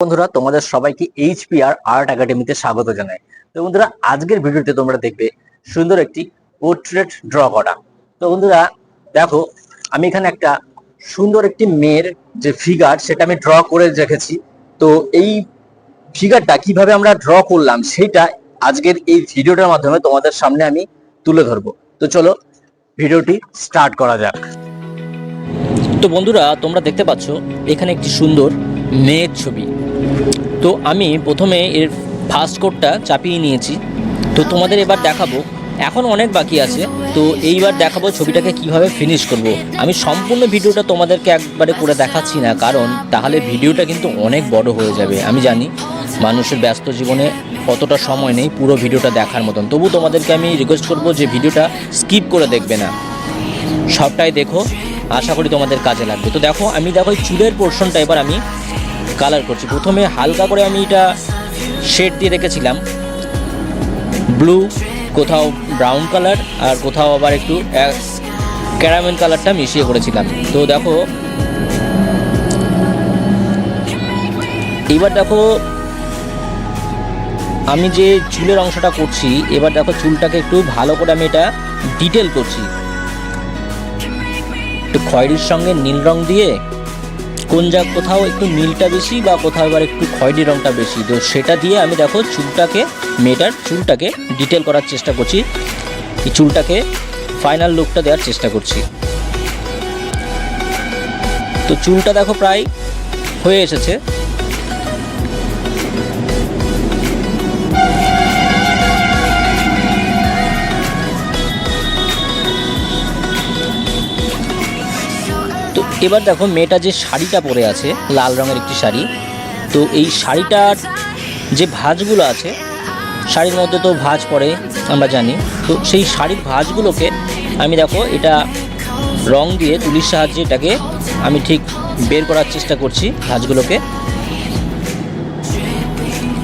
বন্ধুরা, তোমাদের সবাইকে এইচপিআর আর্ট একাডেমিতে স্বাগত জানাই। তো বন্ধুরা, আজকের ভিডিওতে তোমরা দেখবে সুন্দর একটি পোর্ট্রেট ড্র করা। তো বন্ধুরা, দেখো, আমি এখানে একটা সুন্দর একটি মেয়ের যে ফিগার সেটা আমি ড্র করে রেখেছি। তো এই ফিগারটা কীভাবে আমরা ড্র করলাম, সেটা আজকের এই ভিডিওটার মাধ্যমে তোমাদের সামনে আমি তুলে ধরবো। তো চলো, ভিডিওটি স্টার্ট করা যাক। তো বন্ধুরা, তোমরা দেখতে পাচ্ছ, এখানে একটি সুন্দর মেয়ের ছবি। তো আমি প্রথমে এর ফার্স্ট কোডটা চাপিয়ে নিয়েছি। তো তোমাদের এবার দেখাবো। এখন অনেক বাকি আছে। তো এইবার দেখাবো ছবিটাকে কীভাবে ফিনিশ করব। আমি সম্পূর্ণ ভিডিওটা তোমাদেরকে একবারে করে দেখাচ্ছি না, কারণ তাহলে ভিডিওটা কিন্তু অনেক বড় হয়ে যাবে। আমি জানি মানুষের ব্যস্ত জীবনে অতটা সময় নেই পুরো ভিডিওটা দেখার মতন। তবু তোমাদেরকে আমি রিকোয়েস্ট করব যে ভিডিওটা স্কিপ করে দেখবে না। সবটাই দেখো। আশা করি তোমাদের কাজে লাগবে। তো দেখো, আমি দেখো চুলের পোর্শনটা এবার আমি কালার করছি। প্রথমে হালকা করে আমি এটা শেড দিয়ে রেখেছিলাম। ব্লু, কোথাও ব্রাউন কালার আর কোথাও আবার একটু ক্যারামেল কালারটা মিশিয়ে করেছিলাম। তো দেখো, এবার দেখো, আমি যে চুলের অংশটা করছি, এবার দেখো চুলটাকে একটু ভালো করে আমি এটা ডিটেল করছি। একটু খয়েরির সঙ্গে নীল রং দিয়ে কোন যা কোথাও একটু নীলটা বেশি বা কোথাও আবার একটু খয়েরি রঙটা বেশি? তো সেটা দিয়ে আমি দেখো চুলটাকে, মেয়েটার চুলটাকে ডিটেল করার চেষ্টা করছি। এই চুলটাকে ফাইনাল লুকটা দেওয়ার চেষ্টা করছি। তো চুলটা দেখো প্রায় হয়ে এসেছে। এবার দেখো মেয়েটা যে শাড়িটা পরে আছে, লাল রঙের একটি শাড়ি, তো এই শাড়িটার যে ভাঁজগুলো আছে, শাড়ির মধ্যে তো ভাঁজ পড়ে, আমরা জানি। তো সেই শাড়ির ভাঁজগুলোকে আমি দেখো এটা রং দিয়ে তুলির সাহায্যে এটাকে আমি ঠিক বের করার চেষ্টা করছি ভাঁজগুলোকে।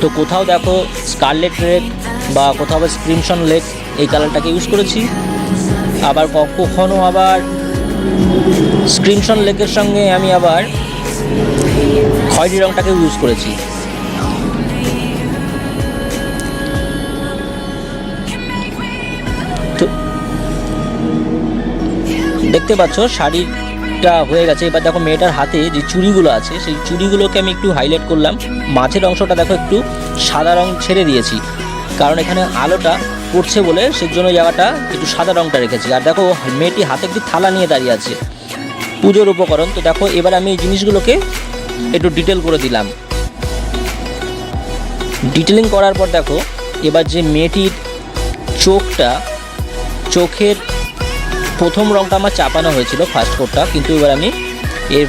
তো কোথাও দেখো স্কারলেট রেড বা কোথাও স্ক্রিমশন লেক এই কালারটাকে ইউজ করেছি। আবার ক- কখনো আবার স্ক্রিনশন লেকের সঙ্গে আমি আবার খয়েরি রংটাকে ইউজ করেছি। দেখতে পাচ্ছ, শাড়িটা হয়ে গেছে। এবার দেখো মেয়েটার হাতে যে চুড়িগুলো আছে, সেই চুড়িগুলোকে আমি একটু হাইলাইট করলাম। মাঝের অংশটা দেখো একটু সাদা রং ছেড়ে দিয়েছি। কারণ এখানে আলোটা পড়ছে বলে সেই জন্য জায়গাটা একটু সাদা রংটা রেখেছি। আর দেখো, মেয়েটি হাতে একটি থালা নিয়ে দাঁড়িয়ে আছে পুজোর উপকরণ। তো দেখো, এবার আমি এই জিনিসগুলোকে একটু ডিটেল করে দিলাম। ডিটেলিং করার পর দেখো, এবার যে মেয়েটির চোখটা, চোখের প্রথম রংটা আমার চাপানো হয়েছিল ফার্স্ট কোটটা কিন্তু এবার আমি এর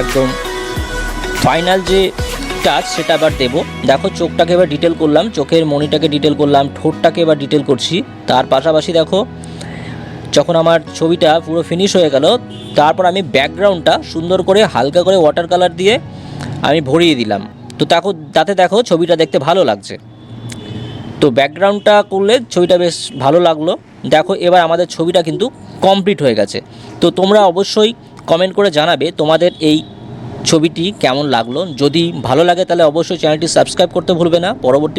একদম ফাইনাল যে টাচ সেটা আবার দেবো। দেখো, চোখটাকে এবার ডিটেল করলাম, চোখের মনিটাকে ডিটেল করলাম, ঠোঁটটাকে এবার ডিটেল করছি। তার পাশাপাশি দেখো, যখন আমার ছবিটা পুরো ফিনিশ হয়ে গেল, তারপর আমি ব্যাকগ্রাউন্ডটা সুন্দর করে হালকা করে ওয়াটার কালার দিয়ে আমি ভরিয়ে দিলাম। তো দেখো, তাতে দেখো, ছবিটা দেখতে ভালো লাগছে। তো ব্যাকগ্রাউন্ডটা করলে ছবিটা বেশ ভালো লাগল। দেখো, এবার আমাদের ছবিটা কিন্তু কমপ্লিট হয়ে গেছে। তো তোমরা অবশ্যই কমেন্ট করে জানাবে তোমাদের এই ছবিটি কেমন লাগল? যদি ভালো লাগে তাহলে অবশ্যই চ্যানেলটি সাবস্ক্রাইব করতে ভুলবে না। পরবর্তী